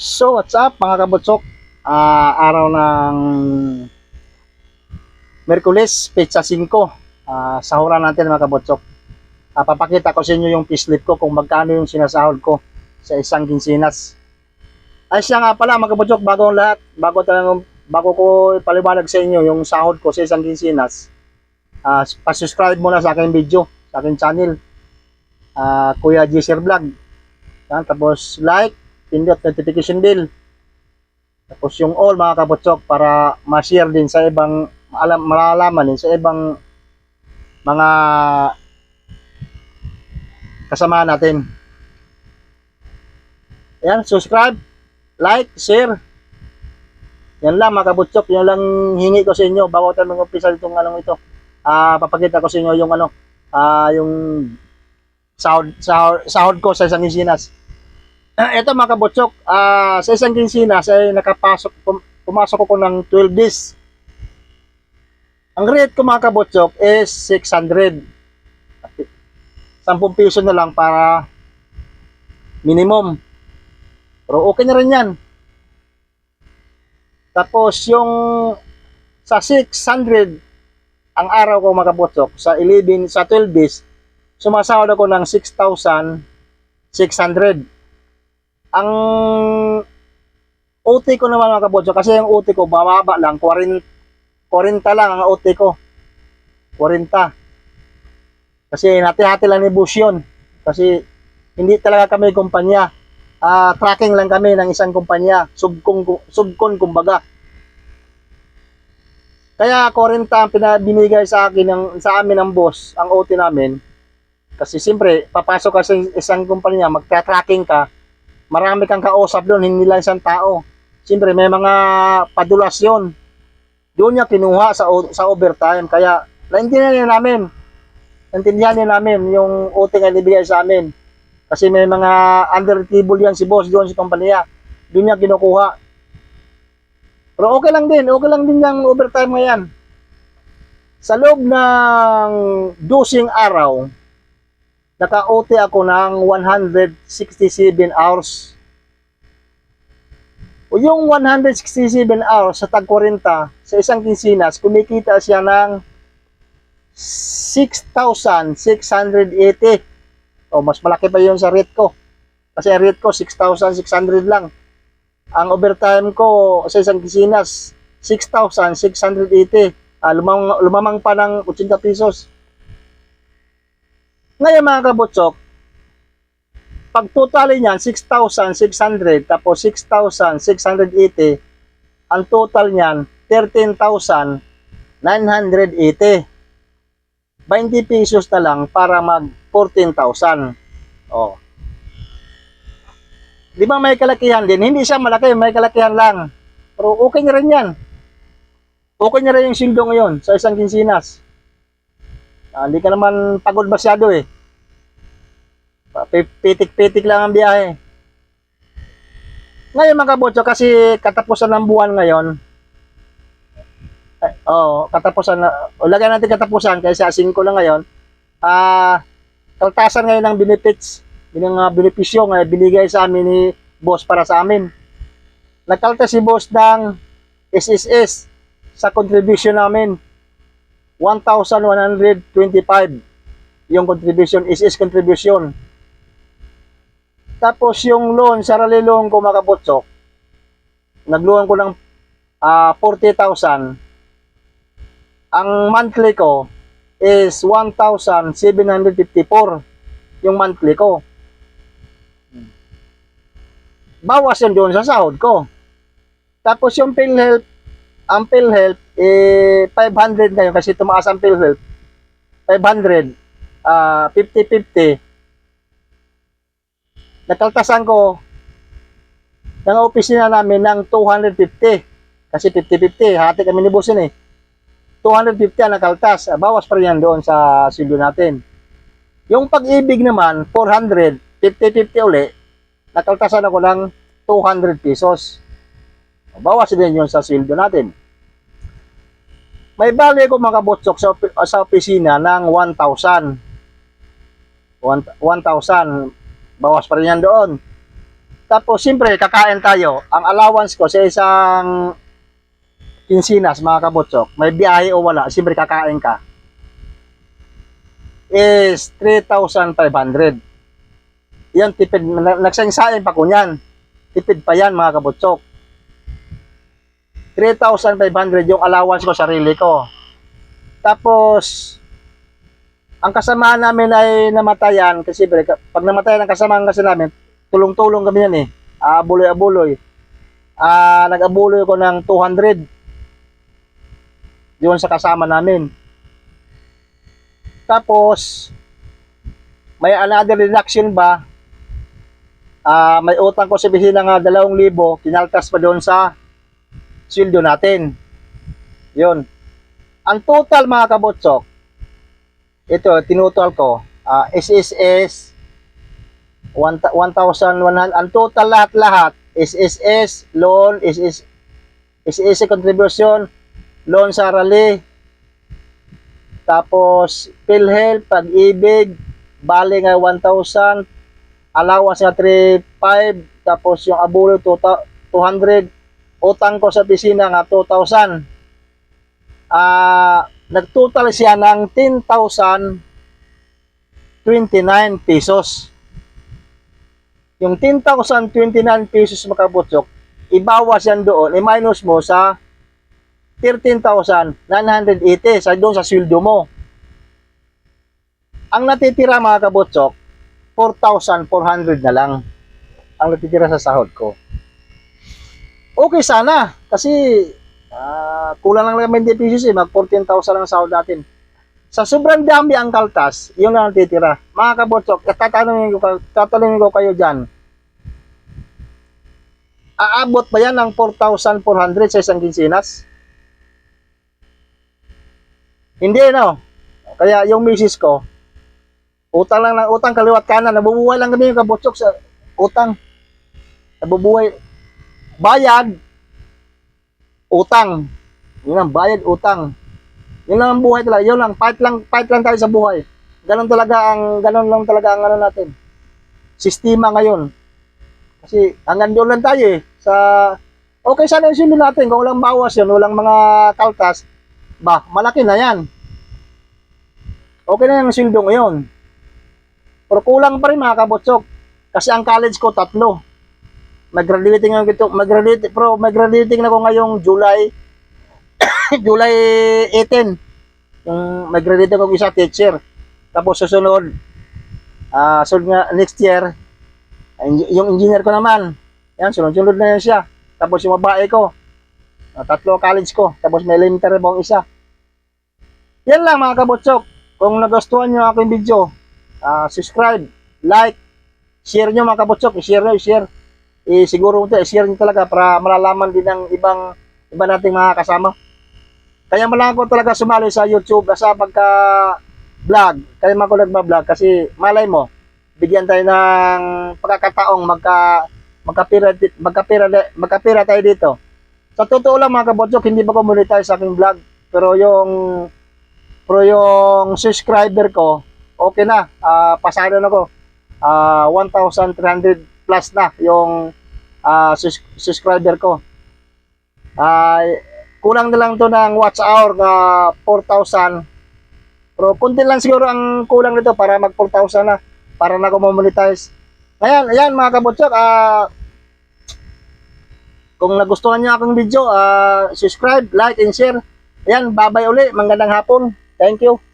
So, what's up mga kabutsok? Ah, araw ng Merkulis, Pizza 5. Ah, sahuran natin mga kabutsok. Ah, papakita ko sa inyo yung pislip ko kung magkano yung sinasahod ko sa isang kinsinas. Ay siya nga pala mga kabutsok, bago ang lahat, bago, talagang, bago ko ipaliwanag sa inyo yung sahod ko sa isang kinsinas, ah, pa-subscribe muna sa aking video, sa aking channel, ah, Kuya G. Sir Vlog. Yan, tapos like, pindot notification bell. Tapos yung all mga kabutsok para ma-share din sa ibang alam malalaman din sa ibang mga kasama natin. Yan, subscribe, like, share. Yan lang mga kabutsok, yan lang hingi ko sa inyo bago tayo mag-umpisa itong anong ito. Ah, papakita ko sa inyo yung ano, ah, yung sahod, sahod, sahod ko sa isang isinas. Ito mga kabutsok, ah, sa isang kinsinas ay nakapasok, pum- pumasok ako ng 12 days. Ang rate ko mga kabutsok is 600. 10 piso na lang para minimum. Pero okay na rin yan. Tapos yung sa 600 ang araw ko mga kabutsok, sa 11, sa 12 days, sumasahod ako ng 6,600 ang OT ko naman mga kabotso, kasi yung OT ko bababa lang, 40, 40 lang ang OT ko. 40. Kasi hati-hati lang ni Bush yun. Kasi hindi talaga kami kumpanya. Ah, tracking lang kami ng isang kumpanya. Subkon, subkon kumbaga. Kaya 40 ang pinabinigay sa akin ng, sa amin ng boss, ang OT namin. Kasi siyempre, papasok ka sa isang kumpanya, magta-tracking ka, marami kang kausap doon, hindi lang isang tao. Siyempre, may mga padulas yun. Doon niya kinuha sa, sa overtime. Kaya, naintindihan niya namin. Naintindihan niya namin yung uting na ibigay sa amin. Kasi may mga under table yan si boss doon sa kumpanya. Doon niya kinukuha. Pero okay lang din. Okay lang din yung overtime ngayon. Sa loob ng dosing araw, naka-OT ako ng 167 hours. O yung 167 hours sa tag 40 sa isang kinsinas, kumikita siya ng 6,680. O mas malaki pa yun sa rate ko. Kasi ang rate ko 6,600 lang. Ang overtime ko sa isang kinsinas 6,680. Ah, lumamang, lumamang pa ng 80 pesos. Ngayon mga kabutsok, pag totalin yan, 6,600 tapos 6,680, ang total niyan, 13,980. 20 pesos na lang para mag 14,000. Oh. Di ba may kalakihan din? Hindi siya malaki, may kalakihan lang. Pero okay na rin yan. Okay na rin yung sildo ngayon sa isang kinsinas. Ah, hindi ka naman pagod masyado eh. Pitik-pitik lang ang biyahe. Ngayon mga kabotso, kasi katapusan ng buwan ngayon, eh, oh, katapusan na, o lagyan natin katapusan kasi 5 lang ngayon, ah, kaltasan ngayon ng benefits, yung mga benepisyo nga binigay sa amin ni boss para sa amin. Nagkaltas si boss ng SSS sa contribution namin. 1,125 yung contribution, SS contribution. Tapos yung loan, sarali loan ko mga kabutsok, nagloan ko ng ah, 40,000. Ang monthly ko is 1,754 yung monthly ko. Bawas yun doon sa sahod ko. Tapos yung PhilHealth, ang PhilHealth, eh, 500 ngayon kasi tumaas ang PhilHealth. 500, ah 50-50. Nakaltasan ko ng opisina namin ng 250. Kasi 50-50, hati kami ni Bosin eh. 250 ang nakaltas. Ah, Bawas pa rin yan doon sa sildo natin. Yung pag-ibig naman, 400, 50-50 uli, nakaltasan ako ng 200 pesos. Bawas din yun sa sildo natin. May bali ko mga botsok sa, sa opisina ng 1,000. 1,000. Bawas pa rin yan doon. Tapos, siyempre, kakain tayo. Ang allowance ko sa isang kinsinas, mga kabotsok, may biyahe o wala, siyempre kakain ka, is 3,500. Yan, tipid. na- Nagsayang pa ko yan. Tipid pa yan, mga kabotsok. 3,500 yung allowance ko, sarili ko. Tapos, ang kasamahan namin ay namatayan kasi pag namatayan ang kasamahan kasi namin, tulong-tulong kami yan eh. Abuloy-abuloy. Ah, nag-abuloy ko ng 200 yun sa kasama namin. Tapos, may another reduction ba? Ah, may utang ko sa bisina nga 2,000, kinaltas pa doon sa sweldo natin. Yun. Ang total mga kabotsok, ito, tinutol ko, ah, SSS, 1,100, ang total lahat-lahat, SSS, loan, SS, SSS contribution, loan sa rally, tapos PhilHealth, pag-ibig, bali nga 1,000, allowance nga 3,500, tapos yung abulo 200, utang ko sa pisina nga 2,000. Ah, nagtotal siya ng 10,029 pesos. Yung 10,029 pesos makabutsok, ibawas yan doon, i-minus mo sa 13,980 sa doon sa sweldo mo. Ang natitira mga kabutsok, 4,400 na lang ang natitira sa sahod ko. Okay sana kasi ah, kulang lang naman 20 pesos eh, mag 14,000 lang ang sahod natin. Sa sobrang dami ang kaltas, yun lang natitira. Mga kabutsok, eh, tatanungin ko, tatanungin ko kayo dyan, aabot ba yan ng 4,400 sa isang kinsinas? Hindi, no? Kaya yung misis ko, utang lang ng utang kaliwat kanan, nabubuhay lang kami yung kabutsok sa utang. Nabubuhay. Bayad, utang. Yun ang bayad, utang. Yun lang ang buhay talaga. Yun lang, fight lang, fight lang tayo sa buhay. Ganon talaga ang, ganon lang talaga ang ano natin. Sistema ngayon. Kasi hanggang doon lang tayo eh. Sa, okay sana yung sundo natin. Kung walang bawas yun, walang mga kaltas, ba, malaki na yan. Okay na yung sildo ngayon. Pero kulang pa rin mga kabotsok. Kasi ang college ko tatlo. Mag-graduating ako ito. Mag-graduating, pero mag-graduating na ako ngayong July July 18. Yung mag-graduate ako isa teacher. Tapos susunod, ah sunod nga next year, yung engineer ko naman, yan, sunod-sunod na yan siya. Tapos yung babae ko, ah, tatlo college ko, tapos may elementary akong isa. Yan lang mga kabotsok. Kung nagustuhan nyo aking video, ah, subscribe, like, share nyo mga kabotsok, i-share nyo, i-share. Eh, siguro ito, i-share nyo talaga para malalaman din ng ibang iba nating mga kasama. Kaya malang ko talaga sumali sa YouTube sa pagka vlog. Kaya man ko nagba-vlog kasi malay mo, bigyan tayo ng pagkakataong magka magkapira magkapira magkapira tayo dito. Sa totoo lang mga kabotsok, hindi pa ko monetize sa aking vlog. Pero yung pero yung subscriber ko, okay na. Ah, pasado na ko. Ah, 1,300 plus na yung ah, sus- subscriber ko. Ay, kulang na lang to ng watch hour na 4,000. Pero kunti lang siguro ang kulang nito para mag 4,000 na para na ako monetize. Ayan, ayan mga kabotsok, ah kung nagustuhan niyo akong video, ah subscribe, like, and share. Ayan, babay uli. Magandang hapon. Thank you.